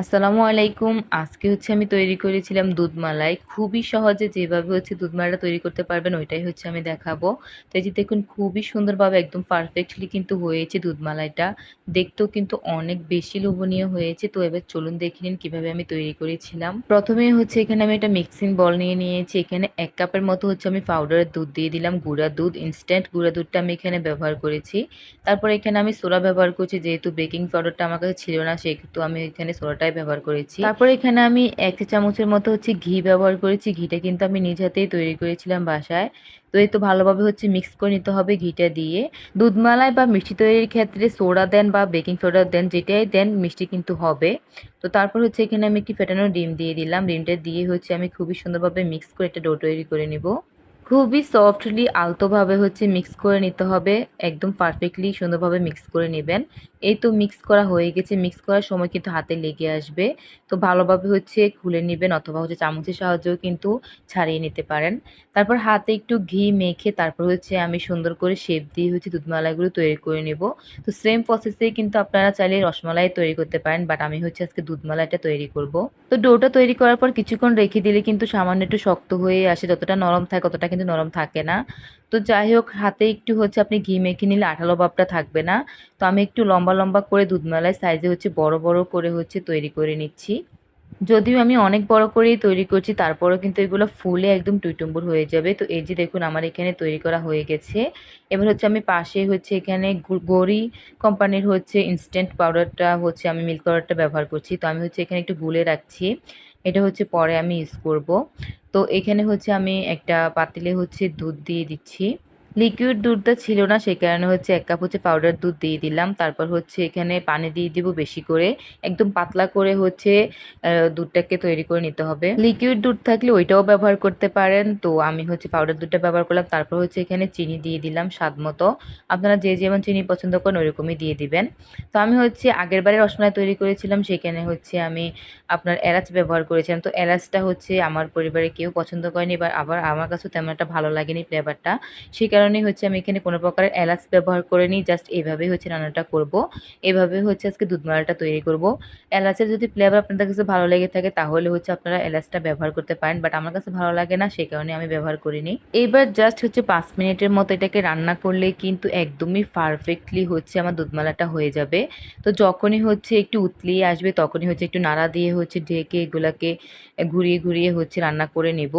আসসালামু আলাইকুম। আজকে হচ্ছে আমি তৈরি করেছিলাম দুধ মালাই খুবই সহজে যেভাবে হচ্ছে দুধ মালাইটা তৈরি করতে পারবেন, ওইটাই হচ্ছে আমি দেখাবো। তো এই যে দেখুন, খুবই সুন্দরভাবে একদম পারফেক্টলি কিন্তু হয়েছে দুধ মালাইটা দেখতেও কিন্তু অনেক বেশি লোভনীয় হয়েছে। তো এবার চলুন দেখে নিন কীভাবে আমি তৈরি করেছিলাম। প্রথমে হচ্ছে এখানে আমি একটা মিক্সিং বল নিয়ে নিয়েছি। এখানে এক কাপের মতো হচ্ছে আমি পাউডারের দুধ দিয়ে দিলাম, গুঁড়া দুধ ইনস্ট্যান্ট গুঁড়া দুধটা আমি এখানে ব্যবহার করেছি। তারপর এখানে আমি সোডা ব্যবহার করছি, যেহেতু বেকিং পাউডারটা আমার কাছে ছিল না, সেহেতু আমি এখানে সোডাটা পুরোটাই ব্যবহার করেছি। তারপর এখানে আমি এক চামচের মতো হচ্ছে ঘি ব্যবহার করেছি। ঘিটা কিন্তু আমি নিজ হাতেই তৈরি করেছিলাম বাসায়। তো এই তো ভালোভাবে হচ্ছে মিক্স করে নিতে হবে ঘিটা দিয়ে। দুধমালাই বা মিষ্টি তৈরির ক্ষেত্রে সোডা দেন বা বেকিং সোডা দেন, যেটাই দেন মিষ্টি কিন্তু হবে। তো তারপর হচ্ছে এখানে আমি একটি ফেটানো ডিম দিয়ে দিলাম। ডিমটা দিয়ে হচ্ছে আমি খুবই সুন্দরভাবে মিক্স করে একটা ডো তৈরি করে নিব। খুবই সফটলি আলতোভাবে হচ্ছে মিক্স করে নিতে হবে। একদম পারফেক্টলি সুন্দরভাবে মিক্স করে নেবেন। এই তো মিক্স করা হয়ে গেছে। মিক্স করার সময় কিন্তু হাতে লেগে আসবে। তো ভালোভাবে হচ্ছে খুলে নেবেন অথবা হচ্ছে চামচের সাহায্যেও কিন্তু ছাড়িয়ে নিতে পারেন। তারপর হাতে একটু ঘি মেখে তারপর হচ্ছে আমি সুন্দর করে শেপ দিয়ে হচ্ছে দুধমালাইগুলো তৈরি করে নেব। তো সেম প্রসেসেই কিন্তু আপনারা চাইলে রসমালাই তৈরি করতে পারেন বাট আমি হচ্ছে আজকে দুধমালাইটা তৈরি করব। তো ডোটা তৈরি করার পর কিছুক্ষণ রেখে দিলে কিন্তু সামান্য একটু শক্ত হয়ে আসে। যতটা নরম থাকে, ততটা কিন্তু নরম থাকে না। তো যাই হোক হাতে একটু হচ্ছে আপনি ঘি মেখে নিলে আঠালো ভাবটা থাকবে না। তো আমি একটু লম্বা লম্বা করে দুধমালায় সাইজে হচ্ছে বড় বড় করে হচ্ছে তৈরি করে নিচ্ছি। যদিও আমি অনেক বড় করেই তৈরি করছি, তারপরেও কিন্তু এগুলো ফুলে একদম টুইটুম্বুর হয়ে যাবে। তো এই যে দেখুন, আমার এখানে তৈরি করা হয়ে গেছে। এবার হচ্ছে আমি পাশে হচ্ছে এখানে গড়ি কোম্পানির হচ্ছে ইনস্ট্যান্ট পাউডারটা হচ্ছে আমি মিল্ক পাউডারটা ব্যবহার করছি। তো আমি হচ্ছে এখানে একটু গুলে রাখছি। এটা হচ্ছে পরে আমি ইউজ করব। তো এখানে হচ্ছে আমি একটা পাতিলে হচ্ছে দুধ দিয়ে দিচ্ছি। লিকুইড দুধটা ছিল না সেই কারণে হচ্ছে এক কাপ হচ্ছে পাউডার দুধ দিয়ে দিলাম। তারপর হচ্ছে এখানে পানি দিয়ে দিব বেশি করে। একদম পাতলা করে হচ্ছে দুধটাকে তৈরি করে নিতে হবে। লিকুইড দুধ থাকলে ওইটাও ব্যবহার করতে পারেন। তো আমি হচ্ছে পাউডার দুধটা ব্যবহার করলাম, তারপর হচ্ছে এখানে চিনি দিয়ে দিলাম স্বাদ মতো। আপনারা যে যেমন চিনি পছন্দ করেন, ওইরকমই দিয়ে দিবেন। তো আমি হচ্ছে আগের বারে রসমালাই তৈরি করেছিলাম, সেখানে হচ্ছে আমি আপনার এলাচ ব্যবহার করেছিলাম। তো এলাচটা হচ্ছে আমার পরিবারে কেউ পছন্দ করেনি, বা আবার আমার কাছেও তেমন একটা ভালো লাগেনি ফ্লেভারটা সেই কারণে কারণেই হচ্ছে আমি এখানে কোনো প্রকারের এলাচ ব্যবহার করে নিই জাস্ট এইভাবেই হচ্ছে রান্নাটা করব। এভাবে হচ্ছে আজকে দুধমালাটা তৈরি করব। এলাচের যদি ফ্লেভার আপনাদের কাছে ভালো লেগে থাকে তাহলে হচ্ছে আপনারা এলাচটা ব্যবহার করতে পারেন বাট আমার কাছে ভালো লাগে না, সেই কারণে আমি ব্যবহার করিনি। এইবার জাস্ট হচ্ছে পাঁচ মিনিটের মতো এটাকে রান্না করলে কিন্তু একদমই পারফেক্টলি হচ্ছে আমার দুধমালাটা হয়ে যাবে। তো যখনই হচ্ছে একটু উতলিয়ে আসবে, তখনই হচ্ছে একটু নাড়া দিয়ে হচ্ছে ঢেকে এগুলাকে ঘুরিয়ে ঘুরিয়ে হচ্ছে রান্না করে নেব।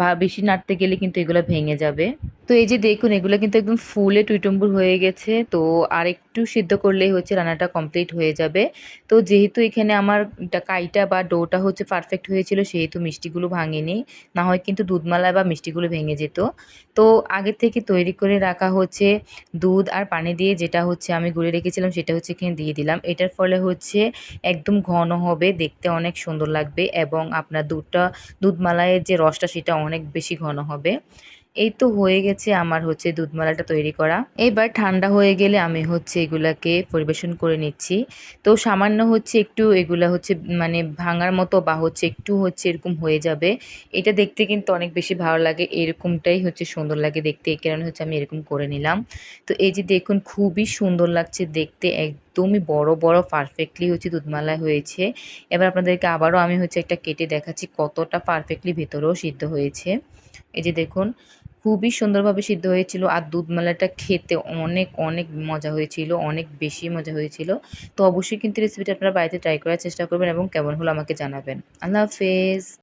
বা বেশি নাড়তে গেলে কিন্তু এগুলো ভেঙে যাবে। তো এই যে দেখুন, এগুলো কিন্তু একদম ফুলে টুইটুম্বুর হয়ে গেছে। তো আর একটু সিদ্ধ করলেই হচ্ছে রান্নাটা কমপ্লিট হয়ে যাবে। তো যেহেতু এখানে আমার কাইটা বা ডোটা হচ্ছে পারফেক্ট হয়েছিল, সেহেতু মিষ্টিগুলো ভাঙেনি। না হয় কিন্তু দুধমালা বা মিষ্টিগুলো ভেঙে যেত। তো আগে থেকে তৈরি করে রাখা হচ্ছে দুধ আর পানি দিয়ে যেটা হচ্ছে আমি গুলে রেখেছিলাম, সেটা হচ্ছে এখানে দিয়ে দিলাম। এটার ফলে হচ্ছে একদম ঘন হবে, দেখতে অনেক সুন্দর লাগবে এবং আপনার দুধটা, দুধমালাইয়ের যে রসটা, সেটা অনেক বেশি ঘন হবে। এই তো হয়ে গেছে আমার হচ্ছে দুধমালাটা তৈরি করা। এবার ঠান্ডা হয়ে গেলে আমি হচ্ছে এগুলাকে পরিবেশন করে নিচ্ছি। তো সামান্য হচ্ছে একটু এগুলা হচ্ছে মানে ভাঙার মতো বা হচ্ছে একটু হচ্ছে এরকম হয়ে যাবে। এটা দেখতে কিন্তু অনেক বেশি ভালো লাগে, এরকমটাই হচ্ছে সুন্দর লাগে দেখতে। এই কারণে হচ্ছে আমি এরকম করে নিলাম। তো এই যে দেখুন, খুবই সুন্দর লাগছে দেখতে একদমই বড় বড় পারফেক্টলি হচ্ছে দুধমালা হয়েছে। এবার আপনাদেরকে আবারও আমি হচ্ছে একটা কেটে দেখাচ্ছি কতটা পারফেক্টলি ভেতরেও সিদ্ধ হয়েছে। এই যে দেখুন, খুবই সুন্দরভাবে সিদ্ধ হয়েছিল আর দুধমালাটা খেতে অনেক অনেক মজা হয়েছিল, অনেক বেশি মজা হয়েছিল। তো অবশ্যই কিন্তু রেসিপিটা আপনারা বাড়িতে ট্রাই করার চেষ্টা করবেন এবং কেমন হলো আমাকে জানাবেন। আল্লাহ হাফেজ।